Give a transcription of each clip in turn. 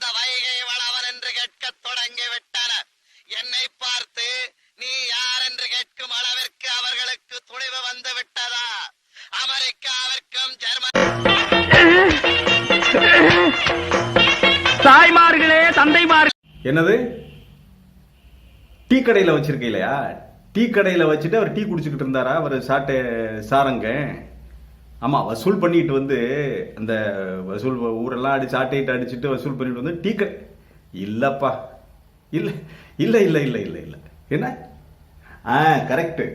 அந்த வைகை வளவன் என்று கேட்கத் தொடங்கி விட்டனர் என்னை பார்த்து நீ யார் என்று கேட்கும் அளவிற்கு அவர்களுக்கு துணிவு வந்து விட்டதா? அமெரிக்காவிற்கும் ஜெர்மனி தாய்மார்களே தந்தைமார்களே என்னது? டீ கடையில் வச்சிருக்கீங்களா டீ கடையில் வச்சுட்டு அவர் டீ குடிச்சுக்கிட்டு இருந்தாரா? அவர் சாட்டை சாரங்க. ஆமாம் வசூல் பண்ணிட்டு வந்து அந்த வசூல் ஊரெல்லாம் அடிச்சு ஆட்டையிட்டு அடிச்சுட்டு வசூல் பண்ணிட்டு வந்து டீ கடை. இல்லைப்பா. இல்லை இல்லை இல்லை இல்லை இல்லை இல்லை. என்ன? ஆ கரெக்டு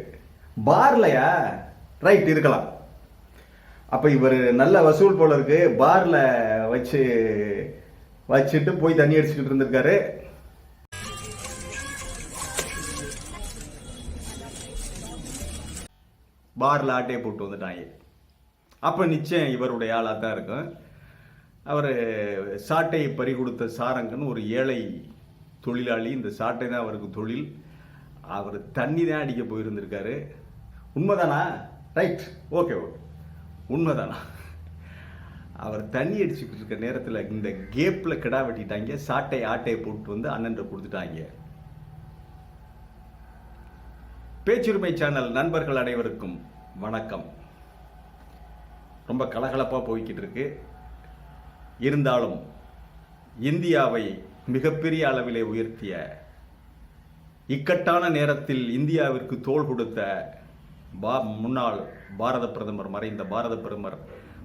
பார்லையா ரைட் இருக்கலாம். அப்போ இவர் நல்ல வசூல் போல இருக்கு. பாரில் வச்சு வச்சுட்டு போய் தண்ணி அடிச்சுக்கிட்டு இருந்திருக்காரு. பாரில் ஆட்டையை போட்டு வந்துட்டாங்க. அப்போ நிச்சயம் இவருடைய ஆளாக தான் இருக்கும் அவர் சாட்டையை பறி கொடுத்த சாரங்கன்னு ஒரு ஏழை தொழிலாளி. இந்த சாட்டை தான் அவருக்கு தொழில். அவர் தண்ணி தான் அடிக்க போயிருந்திருக்காரு. உண்மைதானா? ரைட் ஓகே ஓகே உண்மைதானா? அவர் தண்ணி அடிச்சுக்கிட்டு இருக்க நேரத்தில் இந்த கேப்பில் கிடா வெட்டிட்டாங்க. சாட்டை ஆட்டையை போட்டு வந்து அண்ணன் கொடுத்துட்டாங்க. பேச்சுரிமை சேனல் நண்பர்கள் அனைவருக்கும் வணக்கம். ரொம்ப கலகலப்பாக போய்கிட்டு இருக்கு இருந்தாலும் இந்தியாவை மிகப்பெரிய அளவிலே உயர்த்திய இக்கட்டான நேரத்தில் இந்தியாவிற்கு தோள் கொடுத்த பா முன்னாள் பாரத பிரதமர் மறைந்த பாரத பிரதமர்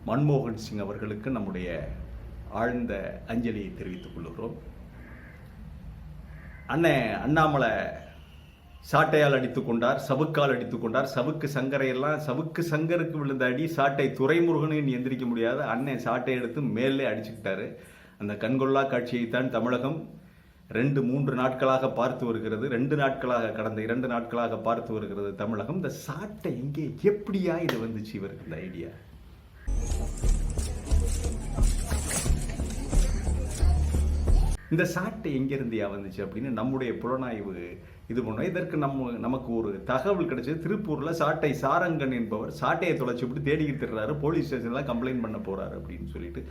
மன்மோகன் சிங் அவர்களுக்கு நம்முடைய ஆழ்ந்த அஞ்சலியை தெரிவித்துக் கொள்கிறோம். அண்ணே அண்ணாமலை சாட்டையால் அடித்துக் கொண்டார் சவுக்கால் அடித்துக் கொண்டார் சவுக்கு சங்கரையெல்லாம் சவுக்கு சங்கருக்கு விழுந்த அடி சாட்டை துறைமுருகனின் எந்திரிக்க முடியாத அண்ணன் சாட்டை எடுத்து மேலே அடிச்சுக்கிட்டாரு. அந்த கண்கொள்ளா காட்சியைத்தான் தமிழகம் ரெண்டு மூன்று நாட்களாக பார்த்து வருகிறது. ரெண்டு நாட்களாக கடந்த இரண்டு நாட்களாக பார்த்து வருகிறது தமிழகம். இந்த சாட்டை எங்கே எப்படியா இது வந்துச்சு இவருக்கு இந்த ஐடியா? இந்த சாட்டை எங்கிருந்தியா வந்துச்சு அப்படின்னு நம்முடைய புலனாய்வு இது பண்ணோம் இதற்கு நம்ம நமக்கு ஒரு தகவல் கிடைச்சது. திருப்பூரில் சாட்டை சாரங்கன் என்பவர் சாட்டையை தொலைச்சி விட்டு தேடிக்கிட்டு திடுறாரு போலீஸ் ஸ்டேஷன்லாம் கம்ப்ளைண்ட் பண்ண போகிறாரு அப்படின்னு சொல்லிட்டு.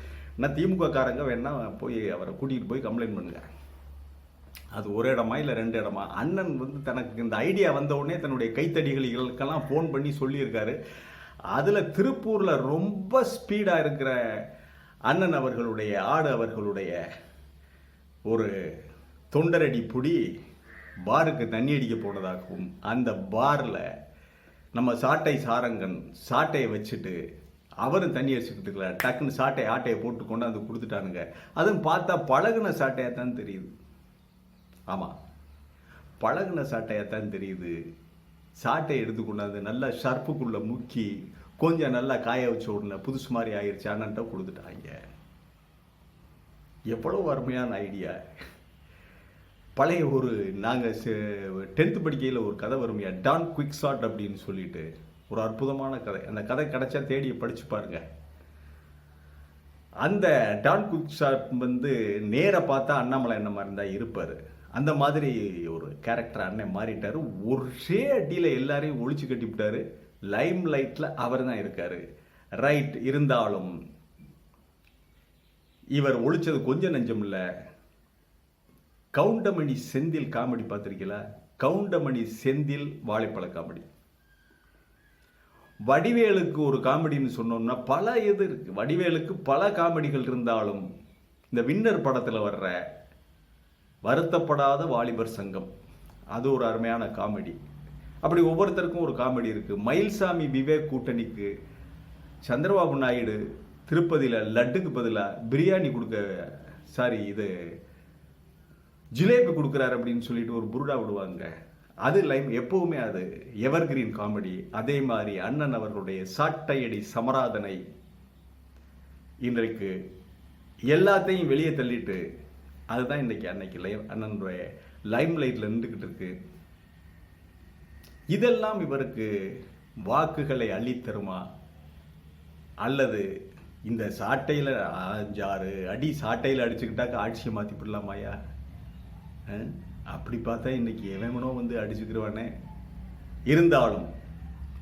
நான் திமுக காரங்க வேணா போய் அவரை கூட்டிகிட்டு போய் கம்ப்ளைண்ட் பண்ணுங்க. அது ஒரு இடமா இல்லை ரெண்டு இடமா? அண்ணன் வந்து தனக்கு இந்த ஐடியா வந்த உடனே தன்னுடைய கைத்தடிகளுக்கெல்லாம் ஃபோன் பண்ணி சொல்லியிருக்காரு. அதில் திருப்பூரில் ரொம்ப ஸ்பீடாக இருக்கிற அண்ணன் அவர்களுடைய ஆடு அவர்களுடைய ஒரு தொண்டரடி புடி பாருக்கு தண்ணி அடிக்க போனதாகவும் அந்த பாரில் நம்ம சாட்டை சாரங்கன் சாட்டையை வச்சுட்டு அவரும் தண்ணி அடிச்சுக்கிட்டு இருக்கல டக்குன்னு சாட்டை ஆட்டையை போட்டு கொண்டாந்து கொடுத்துட்டானுங்க. அதுவும் பார்த்தா பழகுன சாட்டையாக தான் தெரியுது. ஆமாம் பழகுன சாட்டையாக தான் தெரியுது. சாட்டையை எடுத்து கொண்டாந்து நல்லா ஷர்ப்புக்குள்ளே முக்கி கொஞ்சம் நல்லா காய வச்ச உடனே புதுசு மாதிரி ஆயிடுச்சு அண்ணன்ட்ட கொடுத்துட்டாங்க. எவ்வளோ அருமையான ஐடியா. பழைய ஒரு நாங்கள் டென்த்து படிக்கையில் ஒரு கதை வருமையா டான் குவிக் ஷாட் அப்படின்னு சொல்லிட்டு. ஒரு அற்புதமான கதை. அந்த கதை கிடைச்சா தேடி படித்து பாருங்க. அந்த டான் குவிக் ஷாட் வந்து நேராக பார்த்தா அண்ணாமலை என்ன மாதிரி இருந்தால் இருப்பார். அந்த மாதிரி ஒரு கேரக்டர் அண்ணன் மாறிட்டாரு. ஒரே அடியில் எல்லாரையும் ஒழிச்சு கட்டிவிட்டார் லைம் லைட்டில் அவர் தான் இருக்கார். ரைட் இருந்தாலும் இவர் ஒழிச்சது கொஞ்சம் நெஞ்சம் இல்லை. கவுண்டமணி செந்தில் காமெடி பார்த்துருக்கீங்களா? கவுண்டமணி செந்தில் வாழைப்பழ காமெடி. வடிவேலுக்கு ஒரு காமெடின்னு சொன்னோம்னா பல இது இருக்குது வடிவேலுக்கு பல காமெடிகள் இருந்தாலும் இந்த வின்னர் படத்தில் வர்ற வருத்தப்படாத வாலிபர் சங்கம். அது ஒரு அருமையான காமெடி. அப்படி ஒவ்வொருத்தருக்கும் ஒரு காமெடி இருக்குது மயில்சாமி விவேக் கூட்டணிக்கு சந்திரபாபு நாயுடு திருப்பதியில் லட்டுக்கு பதிலாக பிரியாணி கொடுக்க சாரி இது ஜிலேபி கொடுக்குறாரு அப்படின்னு சொல்லிட்டு ஒரு புருடா விடுவாங்க. அது லைம் எப்பவுமே அது எவர்கிரீன் காமெடி. அதே மாதிரி அண்ணன் அவர்களுடைய சாட்டையடி சமராதனை இன்றைக்கு எல்லாத்தையும் வெளியே தள்ளிட்டு அதுதான் இன்னைக்கு அன்னைக்கு லைவ் அண்ணனுடைய லைம் லைட்ல நின்றுக்கிட்டு இருக்கு. இதெல்லாம் இவருக்கு வாக்குகளை அள்ளித்தருமா? அல்லது இந்த சாட்டையில் அஞ்சாறு அடி சாட்டையில் அடிச்சுக்கிட்டாக்க ஆட்சியை மாற்றி விடலாமாயா அப்படி பார்த்தா இன்னைக்கு எவனோ வந்து அடிச்சுக்கிறவானே இருந்தாலும்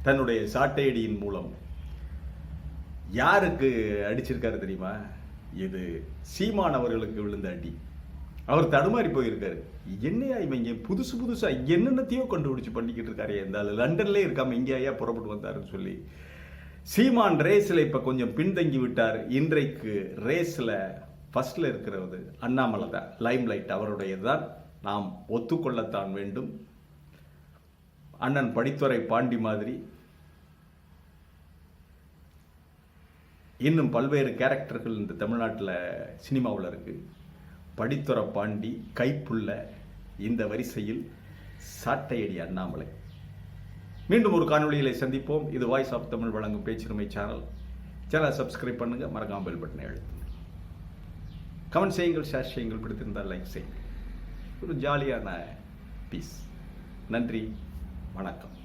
தன்னுடைய சாட்டையடியின் மூலம் யாருக்கு அடிச்சிருக்காரு தெரியுமா? இது சீமான் அவர்களுக்கு விழுந்த அடி. அவர் தடுமாறி போயிருக்காரு. என்னையா இவங்க புதுசு புதுசா என்னென்னத்தையோ கண்டுபிடிச்சு பண்ணிக்கிட்டு இருக்காரு. இந்த லண்டன்லேயே இருக்காம இங்கேயா புறப்பட்டு வந்தாருன்னு சொல்லி. சீமான் ரேஸில் இப்போ கொஞ்சம் பின்தங்கி விட்டார். இன்றைக்கு ரேஸில் ஃபஸ்ட்டில் இருக்கிறது அண்ணாமலை தான். லைம் லைட் அவருடையதுதான். நாம் ஒத்துக்கொள்ளத்தான் வேண்டும். அண்ணன் படித்துறை பாண்டி மாதிரி. இன்னும் பல்வேறு கேரக்டர்கள் இந்த தமிழ்நாட்டில் சினிமாவில் இருக்குது படித்துறை பாண்டி கைப்புள்ள இந்த வரிசையில் சாட்டையடி அண்ணாமலை. மீண்டும் ஒரு காணொளியிலே சந்திப்போம். இது வாய்ஸ் ஆஃப் தமிழ் வழங்கும் பேச்சுரிமை சேனல் சேனலை சப்ஸ்கிரைப் பண்ணுங்க. மறக்காமல் பெல் பட்டனை அழுத்துங்க. கமெண்ட் செய்யுங்கள் ஷேர் செய்யுங்கள் பிடித்திருந்தால் லைக் செய்யுங்கள். ஒரு ஜாலியான பீஸ் நன்றி வணக்கம்.